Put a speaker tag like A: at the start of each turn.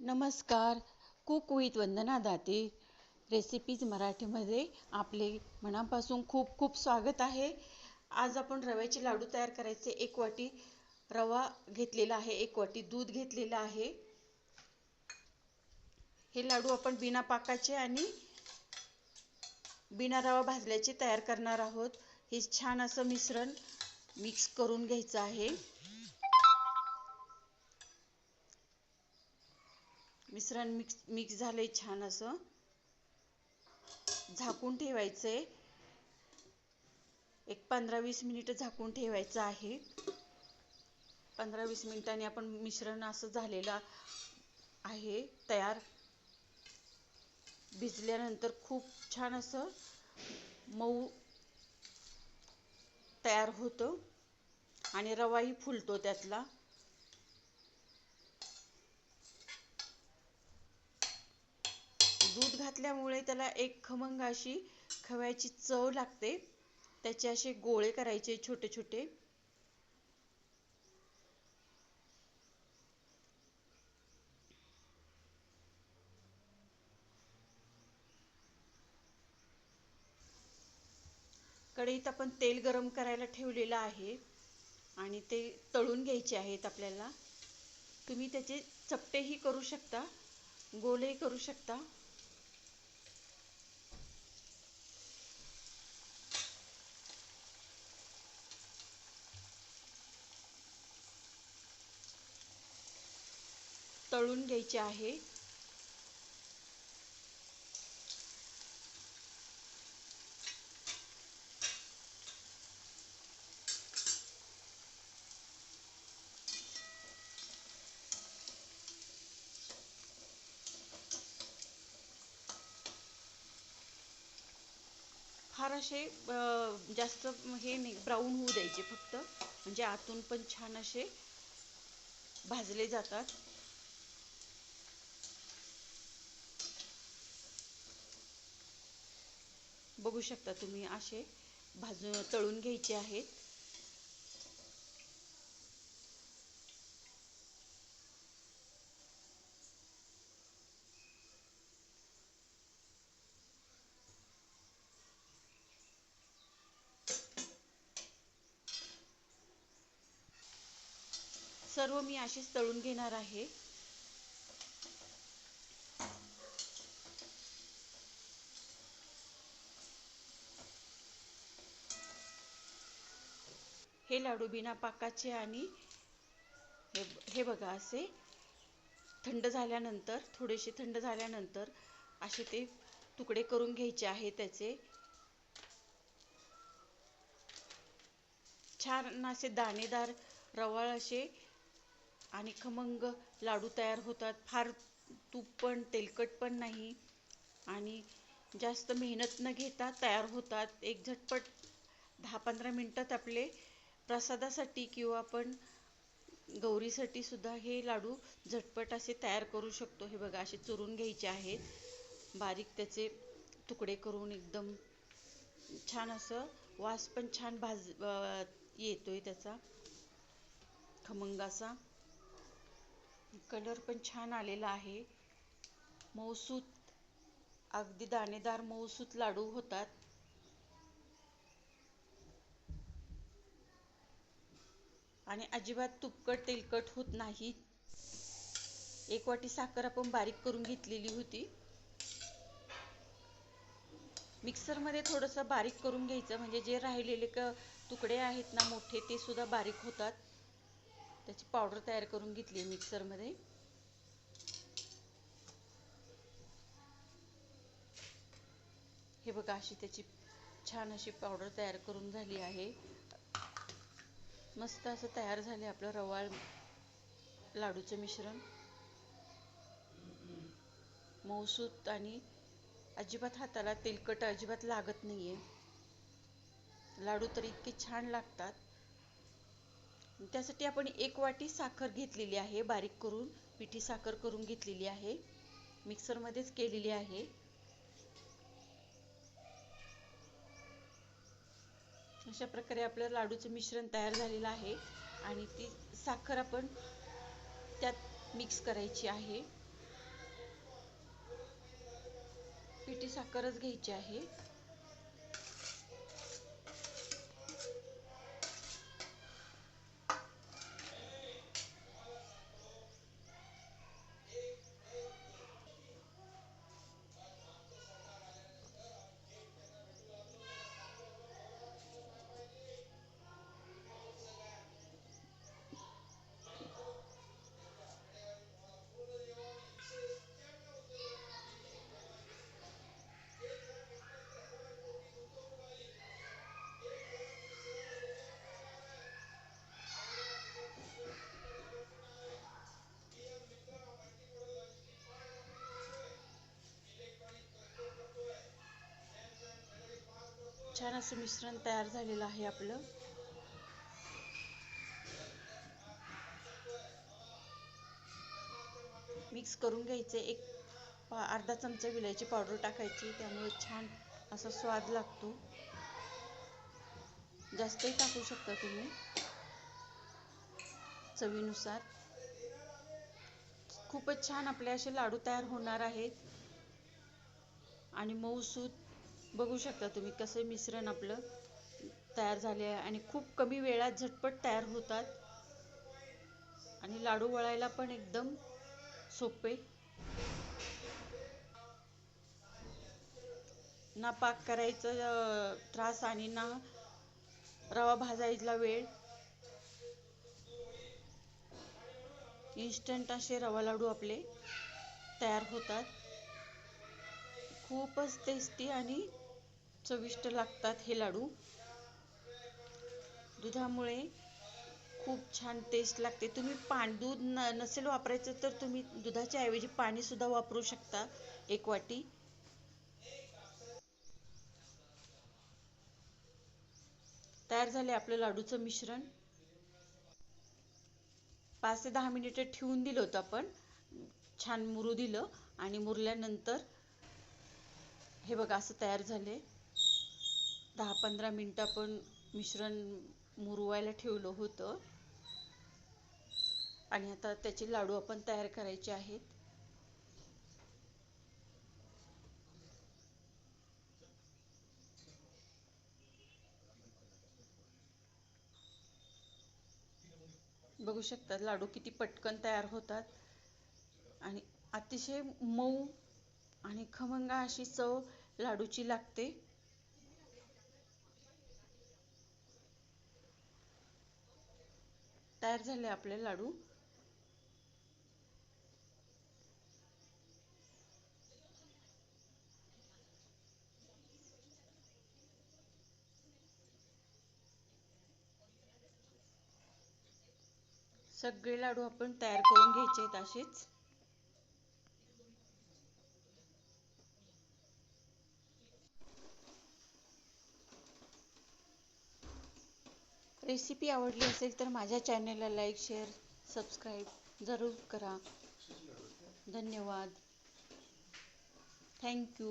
A: नमस्कार. Cook with Vandana Date. Recipes मराठीमध्ये आपले मनापासून खूप खूप स्वागत आहे. आज आपण रव्याचे लाडू तयार करायचे. एक वाटी रवा घेतलेला आहे. एक वाटी दूध घेतलेलं आहे. हे लाडू आपण बिना पाकाचे आणि बिना रवा भाजल्याचे तयार करणार आहोत. हे छान असं मिश्रण मिक्स करून घ्यायचं आहे. मिश्रण मिक्स मिक्स झालंय छान असं. झाकून ठेवायचं आहे एक पंधरा वीस मिनिट झाकून ठेवायचं आहे. पंधरा वीस मिनिटांनी आपण मिश्रण असं झालेलं आहे तयार. भिजल्यानंतर खूप छान असं मऊ तयार होतं आणि रवाही फुलतो त्यातला. दूध घातल्यामुळे त्याला एक खमंग अशी खव्याची चव लागते. त्याचे असे गोळे करायचे छोटे छोटे. कढईत आपण तेल गरम करायला ठेवलेलं आहे आणि ते तळून घ्यायचे आहेत आपल्याला. तुम्ही त्याचे चपटेही करू शकता गोलही करू शकता. तळून घ्यायचे आहे. फार असे जास्त हे नाही ब्राऊन होऊ द्यायचे फक्त. म्हणजे आतून पण छान असे भाजले जातात. बघू शकता तुम्ही असे भाजून तळून घ्यायचे आहेत. सर्व मी असेच तळून घेणार आहे. हे लाडू बिना पाकाचे आणि हे हे बघा असे थंड झाल्यानंतर थोडेसे थंड झाल्यानंतर असे ते तुकडे करून घ्यायचे आहे त्याचे. छान असे दाणेदार रवाळ असे आणि खमंग लाडू तयार होतात. फार तूप पण तेलकट पण नाही आणि जास्त मेहनत न घेता तयार होतात. एक झटपट दहा पंधरा मिनटात आपले प्रसादासाठी किंवा आपण गौरीसाठी सुद्धा हे लाडू झटपट असे तयार करू शकतो. हे बघा असे चुरून घ्यायचे आहेत. बारीक त्याचे तुकडे करून एकदम छान असं वास पण छान भाज येतोय त्याचा. खमंगाचा. कलर पण छान आलेला आहे. मऊसूत अगदी दाणेदार मऊसूत लाडू होतात. आणि अजिबात तुपकट तेलकट होत नाही. एक वाटी साखर आपण बारीक करून घेतलेली होती. मिक्सरमध्ये थोडंसं बारीक करून घ्यायचं म्हणजे जे राहिलेले क तुकडे आहेत ना मोठे ते सुद्धा बारीक होतात. त्याची पावडर तयार करून घेतली आहे मिक्सरमध्ये. हे बघा अशी त्याची छान अशी पावडर तयार करून झाली आहे. मस्त असं तयार झाले आपलं रवाळ लाडूचं मिश्रण. मऊसूत आणि अजिबात हाताला तेलकट अजिबात लागत नाहीये. लाडू तर इतके छान लागतात. त्यासाठी आपण एक वाटी साखर घेतलेली आहे बारीक करून पिठी साखर करून घेतलेली आहे. मिक्सरमध्येच केलेली आहे. अशा प्रकारे आपल्या लाडूचं मिश्रण तयार झालेलं आहे. आणि ती साखर आपण त्यात मिक्स करायची आहे. पिठी साखरच घ्यायची आहे. छान असं मिश्रण तयार झालेलं आहे आपलं. मिक्स करून घ्यायचे. एक अर्धा चमचा विलायची पावडर टाकायची. त्यामुळे छान असा स्वाद लागतो. जास्तही टाकू शकता तुम्ही. चवीनुसार. खूपच छान आपले असे लाडू तयार होणार आहेत. आणि मऊसूत बघू शकता तुम्ही कसं मिश्रण आपलं तयार झाले आहे आणि खूप कमी वेळात झटपट तयार होतात. आणि लाडू वळायला पण एकदम सोपे. ना पाक करायचं त्रास आणि ना रवा भाजायला वेळ. इन्स्टंट असे रवा लाडू आपले तयार होतात. खूपच टेस्टी आणि चविष्ट लागतात हे लाडू. दुधामुळे खूप छान टेस्ट लागते. तुम्ही पान दूध न नसेल वापरायचं तर तुम्ही दुधाच्या ऐवजी पाणीसुद्धा वापरू शकता एक वाटी. तयार झाले आपलं लाडूचं मिश्रण. पाच ते दहा मिनिटं ठेवून दिलं होतं आपण. छान मुरू दिलं आणि मुरल्यानंतर हे बघा असं तयार झाले दहा पंधरा मिनटं आपण मिश्रण मुरवायला ठेवलं होतं. आणि आता त्याचे लाडू आपण तयार करायचे आहेत. बघू शकतात लाडू किती पटकन तयार होतात. आणि अतिशय मऊ आणि खमंगा अशी चव लाडूची लागते. तयार झाले आपले लाडू. सगळे लाडू आपण तयार करून घ्यायचे आहेत असेच. रेसिपी आवडली असेल तर माझ्या चॅनेलला लाईक शेअर सबस्क्राईब जरूर करा. धन्यवाद. थँक्यू